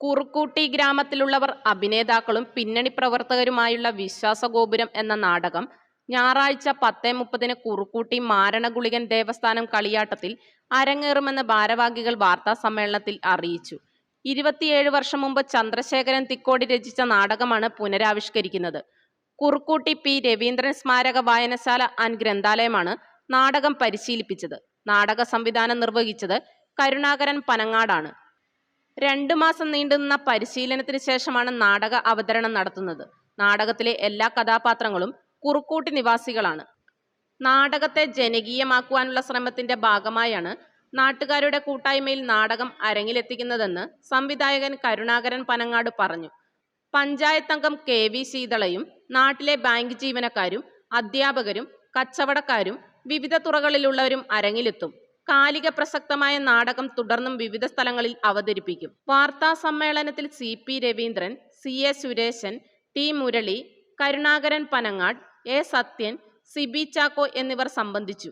കുറുക്കൂട്ടി ഗ്രാമത്തിലുള്ളവർ അഭിനേതാക്കളും പിന്നണി പ്രവർത്തകരുമായുള്ള വിശ്വാസഗോപുരം എന്ന നാടകം ഞായറാഴ്ച പത്തേ മുപ്പതിന് കുറുക്കൂട്ടി മാരണഗുളികൻ ദേവസ്ഥാനം കളിയാട്ടത്തിൽ അരങ്ങേറുമെന്ന് ഭാരവാഹികൾ വാർത്താ സമ്മേളനത്തിൽ അറിയിച്ചു. ഇരുപത്തിയേഴ് വർഷം മുമ്പ് ചന്ദ്രശേഖരൻ തിക്കോടി രചിച്ച നാടകമാണ് പുനരാവിഷ്കരിക്കുന്നത്. കുറുക്കൂട്ടി പി. രവീന്ദ്രൻ സ്മാരക വായനശാല ആൻഡ് ഗ്രന്ഥാലയമാണ് നാടകം പരിശീലിപ്പിച്ചത്. നാടക സംവിധാനം നിർവഹിച്ചത് കരുണാകരൻ പനങ്ങാടാണ്. രണ്ടു മാസം നീണ്ടുനിന്ന പരിശീലനത്തിന് ശേഷമാണ് നാടക അവതരണം നടത്തുന്നത്. നാടകത്തിലെ എല്ലാ കഥാപാത്രങ്ങളും കുറുക്കൂട്ടി നിവാസികളാണ്. നാടകത്തെ ജനകീയമാക്കുവാനുള്ള ശ്രമത്തിന്റെ ഭാഗമായാണ് നാട്ടുകാരുടെ കൂട്ടായ്മയിൽ നാടകം അരങ്ങിലെത്തിക്കുന്നതെന്ന് സംവിധായകൻ കരുണാകരൻ പനങ്ങാട് പറഞ്ഞു. പഞ്ചായത്ത് അംഗം കെ വി ശീതളയും നാട്ടിലെ ബാങ്ക് ജീവനക്കാരും അധ്യാപകരും കച്ചവടക്കാരും വിവിധ തുറകളിലുള്ളവരും അരങ്ങിലെത്തും. കാലിക പ്രസക്തമായ നാടകം തുടർന്നും വിവിധ സ്ഥലങ്ങളിൽ അവതരിപ്പിക്കും. വാർത്താ സമ്മേളനത്തിൽ C P Raveendran C A Sureshan T Murali Karunakaran Panangad A Sathyan Siby Chacko എന്നിവർ സംബന്ധിച്ചു.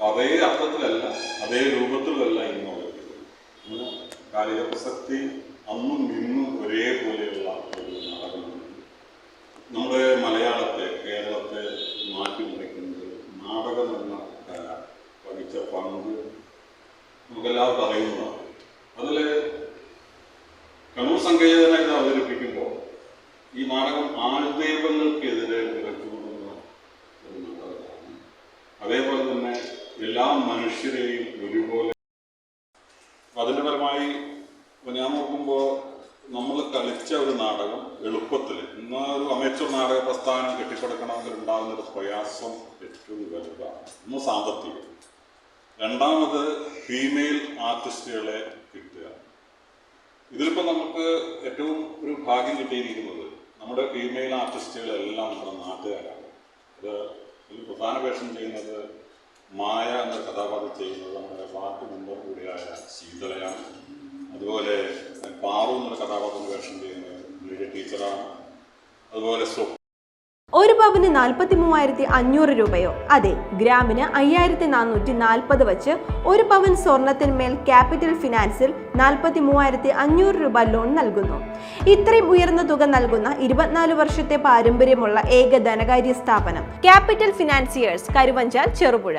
അതേ അർത്ഥത്തിലല്ല അതേ രൂപത്തിലല്ല ഇന്ന് അവതരിപ്പിക്കുന്നത്. കാലിക പ്രസക്തി അന്നും ഇന്നും ഒരേപോലെയുള്ള ഒരു സങ്കേതനായിട്ട് അവതരിപ്പിക്കുമ്പോൾ ഈ നാടകം ആൾദൈവങ്ങൾക്കെതിരെ നാടകമാണ്. അതേപോലെ തന്നെ എല്ലാ മനുഷ്യരെയും ഒരുപോലെ. അതിന്റെ പരമായി ഞാൻ നോക്കുമ്പോൾ നമ്മൾ കളിച്ച ഒരു നാടകം എളുപ്പത്തിൽ ഇന്ന് ഒരു അമേച്ചർ നാടക പ്രസ്ഥാനം കെട്ടിപ്പടുക്കണമെങ്കിൽ ഉണ്ടാകുന്ന ഒരു പ്രയാസം ഏറ്റവും വലുതാണ്. ഒന്ന് സാമ്പത്തികം. രണ്ടാമത് ഫീമെയിൽ ആർട്ടിസ്റ്റുകളെ ഏറ്റവും ഒരു ഭാഗ്യം കിട്ടിയിരിക്കുന്നത് നമ്മുടെ ഫീമെയിൽ ആർട്ടിസ്റ്റുകളെല്ലാം നമ്മുടെ നാട്ടുകാരാണ്. അത് ഒരു പ്രധാന വേഷം ചെയ്യുന്നത് മായ എന്ന കഥാപാത്രം ചെയ്യുന്നത് നമ്മുടെ വാർഡ് മെമ്പർ കൂടിയായ ശീതളയാണ്. അതുപോലെ പാറു എന്നൊരു കഥാപാത്രം വേഷം ചെയ്യുന്നത് ടീച്ചറാണ് അതുപോലെ സ്വ ഒരു പവന് നാൽപ്പത്തി മൂവായിരത്തി അഞ്ഞൂറ് രൂപയോ. അതെ ഗ്രാമിന് അയ്യായിരത്തി നാനൂറ്റി നാൽപ്പത് വച്ച് ഒരു പവൻ സ്വർണത്തിന്മേൽ ക്യാപിറ്റൽ ഫിനാൻസിൽ നാൽപ്പത്തി മൂവായിരത്തി അഞ്ഞൂറ് രൂപ ലോൺ നൽകുന്നു. ഇത്രയും ഉയർന്ന തുക നൽകുന്ന ഇരുപത്തിനാല് വർഷത്തെ പാരമ്പര്യമുള്ള ഏക ധനകാര്യ സ്ഥാപനം ക്യാപിറ്റൽ ഫിനാൻസിയേഴ്സ് കരുവഞ്ചാൽ ചെറുപുഴ.